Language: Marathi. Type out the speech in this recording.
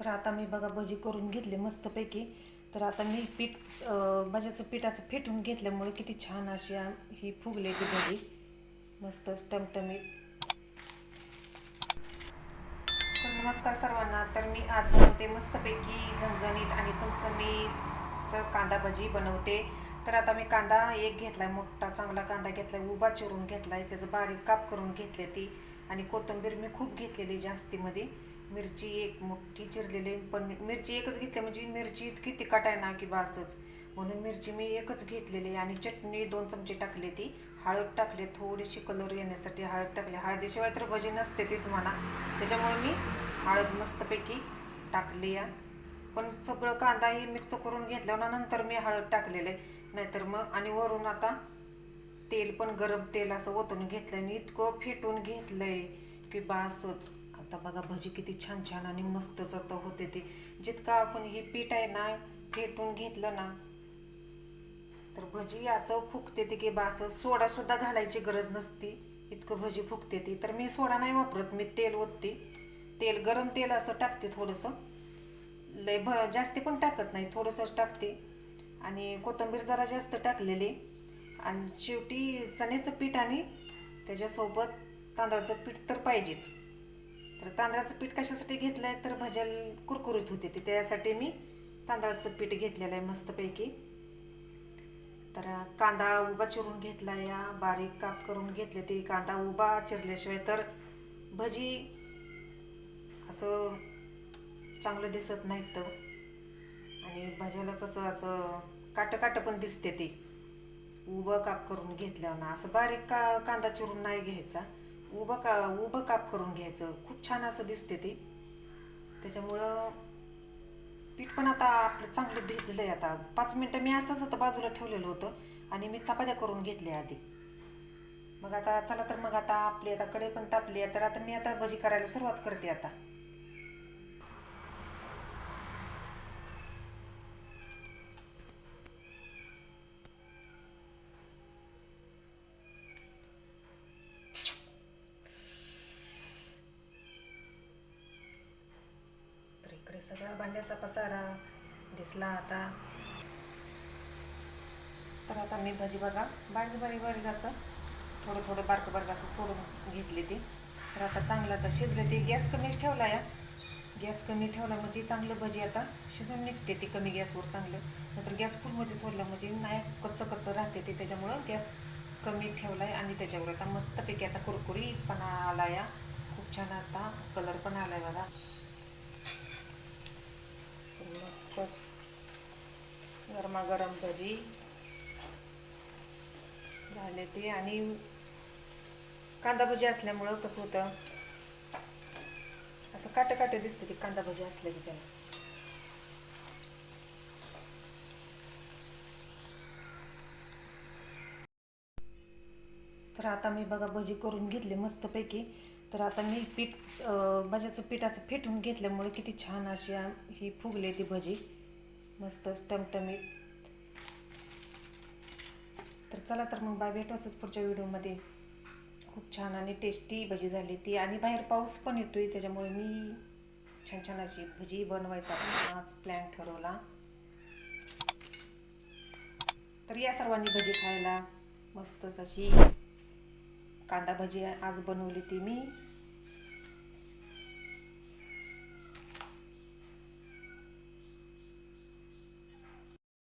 तर आता मी बघा भजी करून घेतले मस्तपैकी. तर आता मी पीठ भज्याचं भाज्याचं पीठाचं फेटून घेतल्यामुळे किती छान अशी ही फुगले ती भजी. मस्त टमटमीत. तर नमस्कार सर्वांना. तर मी आज बनवते मस्तपैकी झणझणीत आणि चमचमीत तर कांदा भजी बनवते. तर आता मी कांदा एक घेतलाय मोठा चांगला कांदा घेतलाय उभा चिरून घेतलाय. त्याचं बारीक काप करून घेतले ती. आणि कोथिंबीर मी खूप घेतलेली जास्तीमध्ये. मिरची एक मोठी चिरलेली पण मिरची एकच घेतली म्हणजे मिरची इतकी तिखट आहे ना की बासच. म्हणून मिरची मी एकच घेतलेली आणि चटणी दोन चमचे टाकले ती. हळद टाकले थोडीशी कलर येण्यासाठी हळद टाकली. हळदीशिवाय तर भजी नसते तीच म्हणा. त्याच्यामुळे मी हळद मस्तपैकी टाकली या पण सगळं कांदा हे मिक्स करून घेतल्यावर नंतर मी हळद टाकलेलं. आहे नाहीतर मग आणि वरून आता तेल पण गरम तेल असं ओतून घेतलं आणि इतकं फेटून घेतलंय की बासच. आता बघा भजी किती छान छान आणि मस्त आता होते ते. जितकं आपण हे पीठ आहे ना फेटून घेतलं ना तर भजी असं फुकते ते की बा सोडा सुद्धा घालायची गरज नसती. इतकं भजी फुकते ती. तर मी सोडा नाही वापरत मी तेल ओतते. तेल गरम तेल असं टाकते थोडंसं. लय भ जास्ती पण टाकत नाही थोडंसंच टाकते. आणि कोथिंबीर जरा जास्त टाकलेली. आणि शेवटी चण्याचं पीठ आणि त्याच्यासोबत तांदळाचं पीठ तर पाहिजेच. तर तांदळाचं पीठ कशासाठी घेतलं आहे तर भज्या कुरकुरीत होते ते. त्यासाठी मी तांदळाचं पीठ घेतलेलं आहे मस्तपैकी. तर कांदा उभा चिरून घेतला या. बारीक काप करून घेतले ते कांदा उभा चिरल्याशिवाय तर भजी असं चांगलं दिसत नाहीत तर. आणि भज्याला कसं असं काटं काटं पण दिसते ते. उभं काप करून घेतल्यावर ना. असं बारीक का कांदा चिरून नाही घ्यायचा. उभं का उभं काप करून घ्यायचं. खूप छान असं दिसते ते. त्याच्यामुळं पीठ पण आता आपलं चांगलं भिजलं आहे आता. पाच मिनटं मी असंच आता बाजूला ठेवलेलं होतं आणि मी चपात्या करून घेतल्या आधी. मग आता चला तर मग आता आपली आता कडे पण तापली आहे. तर आता मी आता भजी करायला सुरुवात करते आता. सगळा भांड्याचा पसारा दिसला आता. तर आता मी भजी बघा बारीक बारीक बारीक असं थोडं थोडं बारकं बारकं असं सोडून घेतली ती. तर आता चांगलं आता शिजले ती गॅस कमीच ठेवला या. गॅस कमी ठेवला म्हणजे चांगलं भजी आता शिजून निघते ती कमी गॅसवर चांगलं. नंतर गॅस फुलमध्ये सोडलं म्हणजे नाही कच्चं कच्चं राहते ते त्याच्यामुळं गॅस कमी ठेवला आहे आणि त्याच्यावर आता मस्तपैकी आता कुरकुरीपणा आला या. खूप छान आता कलर पण आला आहे बघा. मस्तच गरमागरम भजी झाले ते आणि कांदा भजी असल्यामुळं कसं होतं असं काटे काटे दिसते ते कांदा भजी असले की त्याला. तर आता मी बघा भजी करून घेतली मस्तपैकी. तर आता मी पीठ भज्याचं भाज्याचं पीठाचं फेटून घेतल्यामुळे किती छान अशी ही फुगले ती भजी. मस्त टमटमीत तर चला तर मग बाय भेटू असंच पुढच्या व्हिडिओमध्ये. खूप छान आणि टेस्टी भजी झाली ती. आणि बाहेर पाऊस पण येतोय त्याच्यामुळे मी छान छान अशी भजी बनवायचा आज प्लॅन ठरवला. तर या सर्वांनी भजी खायला. मस्तच अशी कांदा भजी आज बनवली ती मी.